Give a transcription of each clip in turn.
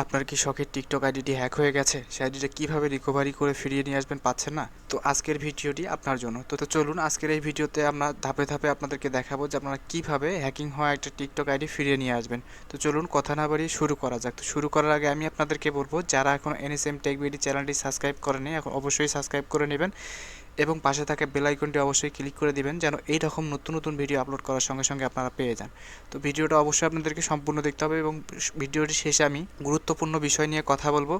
আপনার কি শখের টিকটক আইডিটি হ্যাক হয়ে গেছে? সেই আইডিটা কীভাবে রিকভারি করে ফিরিয়ে নিয়ে আসবেন পাচ্ছেন না? তো আজকের ভিডিওটি আপনার জন্য। তো তো চলুন আজকের এই ভিডিওতে আমরা ধাপে ধাপে আপনাদেরকে দেখাবো যে আপনারা কীভাবে হ্যাকিং হওয়া একটা টিকটক আইডি ফিরিয়ে নিয়ে আসবেন। তো চলুন কথা না বাড়িয়ে শুরু করা যাক। তো শুরু করার আগে আমি আপনাদেরকে বলব, যারা এখন এনএসএম টেক বিডি চ্যানেলটি সাবস্ক্রাইব করেনি এখন অবশ্যই সাবস্ক্রাইব করে নেবেন। এবং পাশে থাকা বেল আইকনটি অবশ্যই ক্লিক করে দিবেন যেন এই রকম নতুন নতুন ভিডিও আপলোড করার সঙ্গে সঙ্গে আপনারা পেয়ে যান। তো ভিডিওটা অবশ্যই আপনাদেরকে সম্পূর্ণ দেখতে হবে এবং ভিডিওটি শেষে আমি গুরুত্বপূর্ণ বিষয় নিয়ে কথা বলব,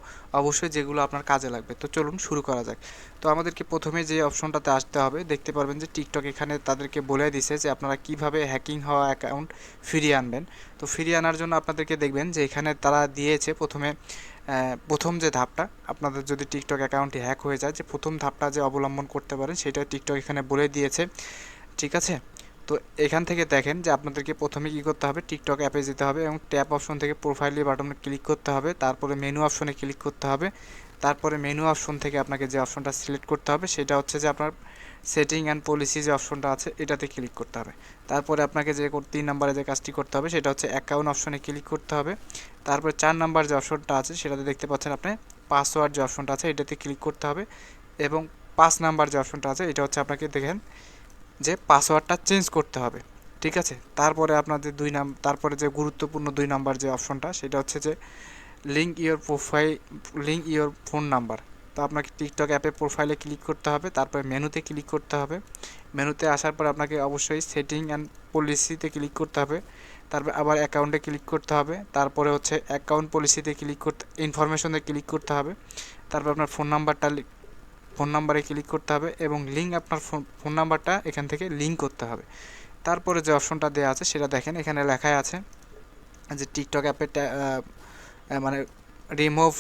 অবশ্যই যেগুলো আপনার কাজে লাগবে। তো চলুন শুরু করা যাক। তো আমাদেরকে প্রথমে যে অপশনটাতে আসতে হবে, দেখতে পারবেন যে টিকটক এখানে তাদেরকে বলে দিছে যে আপনারা কীভাবে হ্যাকিং হওয়া অ্যাকাউন্ট ফিরিয়ে আনবেন। তো ফিরিয়ে আনার জন্য আপনাদেরকে দেখবেন যে এখানে তারা দিয়েছে প্রথমে প্রথম যে ধাপটা, আপনাদের যদি টিকটক অ্যাকাউন্টটি হ্যাক হয়ে যায়, যে প্রথম ধাপটা যে অবলম্বন করতে পারেন, সেটা টিকটক এখানে বলে দিয়েছে। ঠিক আছে? তো এখান থেকে দেখেন যে আপনাদেরকে প্রথমে কী করতে হবে টিকটক অ্যাপে যেতে হবে এবং ট্যাপ অপশন থেকে প্রোফাইলে বাটনে ক্লিক করতে হবে। তারপরে মেনু অপশনে ক্লিক করতে হবে। তারপরে মেনু অপশন থেকে আপনাকে যে অপশনটা সিলেক্ট করতে হবে, সেটা হচ্ছে যে আপনার সেটিং অ্যান্ড পলিসি যে অপশনটা আছে, এটাতে ক্লিক করতে হবে। তারপরে আপনাকে যে তিন নম্বরে যে কাজটি করতে হবে, সেটা হচ্ছে অ্যাকাউন্ট অপশনে ক্লিক করতে হবে। তারপরে চার নাম্বার যে অপশনটা আছে, সেটাতে দেখতে পাচ্ছেন আপনি পাসওয়ার্ড যে অপশনটা আছে, এটাতে ক্লিক করতে হবে। এবং পাঁচ নাম্বার যে অপশনটা আছে, এটা হচ্ছে আপনাকে দেখেন যে পাসওয়ার্ডটা চেঞ্জ করতে হবে। ঠিক আছে? তারপরে আপনাদের দুই নাম তারপরে যে গুরুত্বপূর্ণ দুই নাম্বার যে অপশনটা সেটা হচ্ছে যে link your profile link your phone number তো আপনাকে টিকটক অ্যাপে প্রোফাইলে ক্লিক করতে হবে, তারপরে মেনুতে ক্লিক করতে হবে। মেনুতে আসার পর আপনাকে অবশ্যই সেটিং অ্যান্ড পলিসিতে ক্লিক করতে হবে। তারপরে আবার অ্যাকাউন্টে ক্লিক করতে হবে, তারপরে হচ্ছে অ্যাকাউন্ট পলিসিতে ক্লিক করতে ইনফরমেশনে ক্লিক করতে হবে। তারপর আপনার ফোন নাম্বারটা ফোন নাম্বারে ক্লিক করতে হবে এবং লিঙ্ক আপনার ফোন নাম্বারটা এখান থেকে লিঙ্ক করতে হবে। তারপরে যে অপশনটা দেওয়া আছে সেটা দেখেন, এখানে লেখায় আছে যে টিকটক অ্যাপে মানে রিমুভ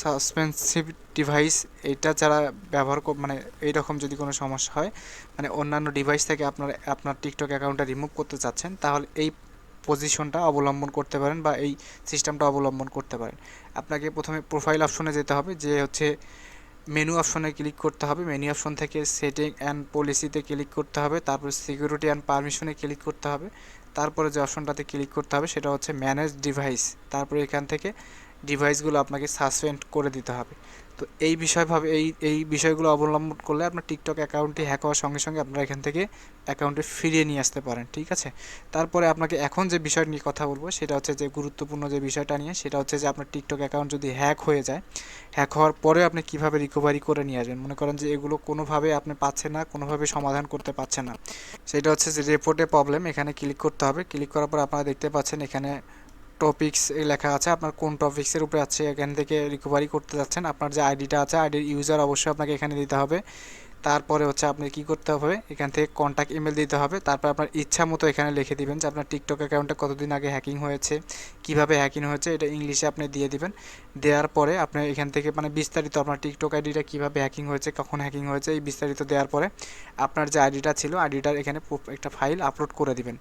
সাসপেন্সিভ ডিভাইস, এটা যারা ব্যবহার মানে এইরকম যদি কোনো সমস্যা হয় মানে অন্যান্য ডিভাইস থেকে আপনার আপনার টিকটক অ্যাকাউন্টটা রিমুভ করতে চাচ্ছেন, তাহলে এই পজিশনটা অবলম্বন করতে পারেন বা এই সিস্টেমটা অবলম্বন করতে পারেন। আপনাকে প্রথমে প্রোফাইল অপশনে যেতে হবে, যে হচ্ছে মেনু অপশনে ক্লিক করতে হবে। মেনু অপশন থেকে সেটিং অ্যান্ড পলিসিতে ক্লিক করতে হবে, তারপর সিকিউরিটি অ্যান্ড পারমিশনে ক্লিক করতে হবে। তারপরে যে অপশনটাতে ক্লিক করতে হবে, সেটা হচ্ছে ম্যানেজ ডিভাইস। তারপরে এখান থেকে ডিভাইসগুলো আপনাকে সাসপেন্ড করে দিতে হবে। তো এই বিষয়ভাবে এই এই বিষয়গুলো অবলম্বন করলে আপনার টিকটক অ্যাকাউন্টটি হ্যাক হওয়ার সঙ্গে সঙ্গে আপনারা এখান থেকে অ্যাকাউন্টে ফিরিয়ে নিয়ে আসতে পারেন, ঠিক আছে? তারপরে আপনাকে এখন যে বিষয় নিয়ে কথা বলব, সেটা হচ্ছে যে গুরুত্বপূর্ণ যে বিষয়টা নিয়ে, সেটা হচ্ছে যে আপনার টিকটক অ্যাকাউন্ট যদি হ্যাক হয়ে যায় হ্যাক হওয়ার পরে আপনি কীভাবে রিকভারি করে নিয়ে আসবেন? মনে করেন যে এগুলো কোনোভাবে আপনি পাচ্ছেন না, কোনোভাবে সমাধান করতে পারছেন না। সেটা হচ্ছে যে রিপোর্টে প্রবলেম এখানে ক্লিক করতে হবে। ক্লিক করার পর আপনারা দেখতে পাচ্ছেন এখানে টপিক্স লেখা আছে, আপনার কোন টপিক্সের উপরে আছে এখান থেকে রিকভারি করতে যাচ্ছেন, আপনার যে আইডিটা আছে আইডির ইউজার অবশ্যই আপনাকে এখানে দিতে হবে। তারপরে হচ্ছে আপনি কি করতে হবে? এখান থেকে কন্ট্যাক্ট ইমেল দিতে হবে। তারপর আপনার ইচ্ছা মতো এখানে লিখে দিবেন যে আপনার টিকটক অ্যাকাউন্টে কতদিন আগে হ্যাকিং হয়েছে, কীভাবে হ্যাকিং হয়েছে, এটা ইংলিশে আপনি দিয়ে দিবেন। দেওয়ার পরে আপনি এখান থেকে মানে বিস্তারিত আপনার টিকটক আইডিটা কীভাবে হ্যাকিং হয়েছে, কখন হ্যাকিং হয়েছে, এই বিস্তারিত দেওয়ার পরে আপনার যে আইডিটা ছিল আইডিটার এখানে একটা ফাইল আপলোড করে দিবেন।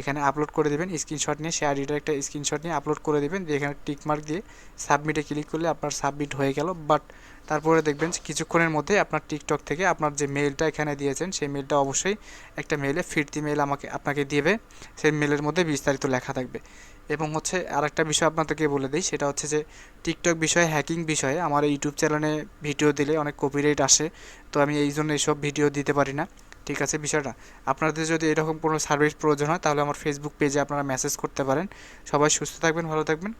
এখানে আপলোড করে দেবেন স্ক্রিনশট নিয়ে সেই আইডিটার একটা স্ক্রিনশট নিয়ে আপলোড করে দেবেন। দিয়ে এখানে টিকমার্ক দিয়ে সাবমিটে ক্লিক করলে আপনার সাবমিট হয়ে গেল। বাট তারপরে দেখবেন কিছুক্ষণের মধ্যে আপনার টিকটক থেকে আপনার যে মেলটা এখানে দিয়েছেন, সেই মেলটা অবশ্যই একটা মেলে ফিরতি মেল আমাকে, আপনাকে দিবে। সেই মেলের মধ্যে বিস্তারিত লেখা থাকবে। এবং হচ্ছে আরেকটা বিষয় আপনাদেরকে বলে দিই, সেটা হচ্ছে যে টিকটক বিষয়ে হ্যাকিং বিষয়ে আমার ইউটিউব চ্যানেলে ভিডিও দিলে অনেক কপিরাইট আসে। তো আমি এই জন্য এইসব ভিডিও দিতে পারি না। ঠিক আছে বিষয়টা? আপনাদের যদি এরকম কোনো সার্ভিস প্রয়োজন হয়, তাহলে আমার ফেসবুক পেজে আপনারা মেসেজ করতে পারেন। সবাই সুস্থ থাকবেন, ভালো থাকবেন।